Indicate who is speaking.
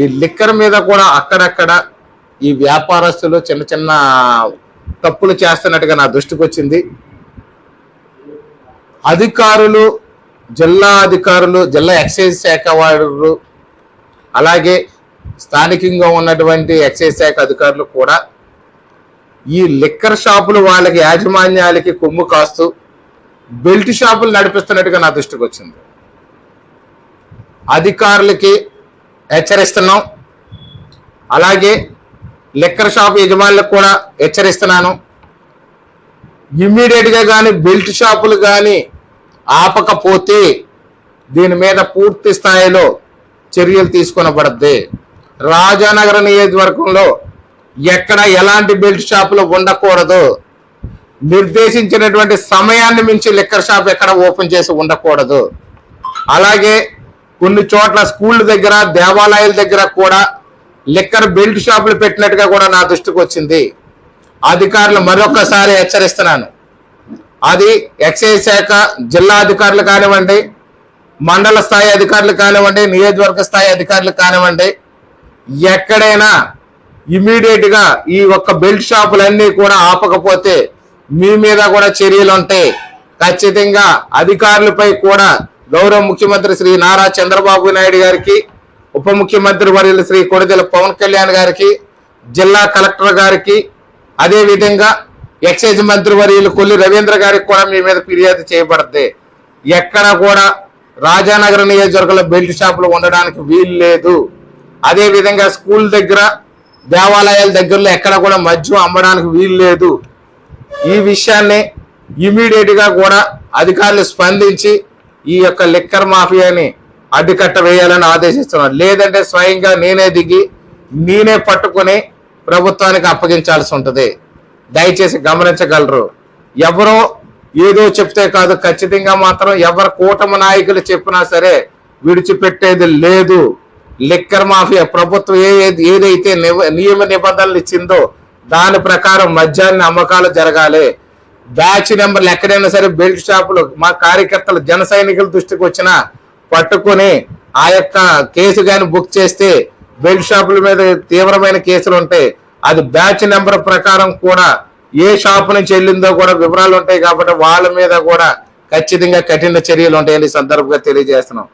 Speaker 1: ఈ లిక్కర్ మీద కూడా అక్కడక్కడ ఈ వ్యాపారస్తులు చిన్న చిన్న తప్పులు చేస్తున్నట్టుగా నా దృష్టికి వచ్చింది. అధికారులు జిల్లా అధికారులు జిల్లా ఎక్సైజ్ శాఖ వారు అలాగే స్థానికంగా ఉన్నటువంటి ఎక్సైజ్ శాఖ అధికారులు కూడా ఈ లిక్కర్ షాపులు వాళ్ళకి యాజమాన్యాలకి కొమ్ము కాస్తూ బెల్ట్ షాపులు నడిపిస్తున్నట్టుగా నా దృష్టికి వచ్చింది. అధికారులకి హెచ్చరిస్తున్నాం. అలాగే లిక్కర్ షాప్ యజమానులకు కూడా హెచ్చరిస్తున్నాను. ఇమ్మీడియట్గా కానీ బెల్ట్ షాపులు కానీ ఆపకపోతే దీని మీద పూర్తి స్థాయిలో చర్యలు తీసుకునబడద్ది. రాజానగర నియోజకవర్గంలో ఎక్కడ ఎలాంటి బెల్ట్ షాపులు ఉండకూడదు. నిర్దేశించినటువంటి సమయాన్ని మించి లిక్కర్ షాప్ ఎక్కడ ఓపెన్ చేసి ఉండకూడదు. అలాగే కొన్ని చోట్ల స్కూళ్ళ దగ్గర దేవాలయాల దగ్గర కూడా లిక్కర్ బెల్ట్ షాపులు పెట్టినట్టుగా కూడా నా దృష్టికి వచ్చింది. అధికారులు మరొకసారి హెచ్చరిస్తున్నాను. అది ఎక్సైజ్ శాఖ జిల్లా అధికారులు కానివ్వండి మండల స్థాయి అధికారులు కానివ్వండి నియోజకవర్గ స్థాయి అధికారులు కానివ్వండి ఎక్కడైనా ఇమీడియట్గా ఈ ఒక్క బెల్ట్ షాపులన్నీ కూడా ఆపకపోతే మీ మీద కూడా చర్యలు ఉంటాయి ఖచ్చితంగా అధికారులపై కూడా గౌరవ ముఖ్యమంత్రి శ్రీ నారా చంద్రబాబు నాయుడు గారికి ఉప ముఖ్యమంత్రి వర్యులు శ్రీ కొడిదెల పవన్ కళ్యాణ్ గారికి జిల్లా కలెక్టర్ గారికి అదేవిధంగా ఎక్సైజ్ మంత్రి వర్యులు కొల్లి రవీంద్ర గారికి కూడా మీ మీద ఫిర్యాదు చేయబడద్ది ఎక్కడ కూడా రాజానగర నియోజకవర్గంలో బెల్ట్ షాపులు ఉండడానికి వీలు లేదు. అదేవిధంగా స్కూల్ దగ్గర దేవాలయాల దగ్గరలో ఎక్కడ కూడా మద్యం అమ్మడానికి వీలు లేదు. ఈ విషయాన్ని ఇమీడియట్గా కూడా అధికారులు స్పందించి ఈ యొక్క లిక్కర్ మాఫియాని అడ్డుకట్ట వేయాలని ఆదేశిస్తున్నారు లేదంటే స్వయంగా నేనే దిగి నేనే పట్టుకొని ప్రభుత్వానికి అప్పగించాల్సి ఉంటుంది. దయచేసి గమనించగలరు. ఎవరో ఏదో చెప్తే కాదు. ఖచ్చితంగా మాత్రం ఎవరు కూటమి నాయకులు చెప్పినా సరే విడిచిపెట్టేది లేదు. లిక్కర్ మాఫియా ప్రభుత్వం ఏ ఏదైతే నివ- నియమ నిబంధనలు ఇచ్చిందో దాని ప్రకారం మద్యాన్ని అమ్మకాలు జరగాలి. బ్యాచ్ నెంబర్లు ఎక్కడైనా సరే బెల్ట్ షాపులు మా కార్యకర్తలు జన సైనికుల దృష్టికి వచ్చిన పట్టుకొని ఆ యొక్క కేసు కానీ బుక్ చేస్తే బెల్ట్ షాపుల మీద తీవ్రమైన కేసులు ఉంటాయి. అది బ్యాచ్ నెంబర్ ప్రకారం కూడా ఏ షాపు నుంచి వెళ్ళిందో కూడా వివరాలు ఉంటాయి కాబట్టి వాళ్ళ మీద కూడా ఖచ్చితంగా కఠిన చర్యలు ఉంటాయని సందర్భంగా తెలియజేస్తున్నాం.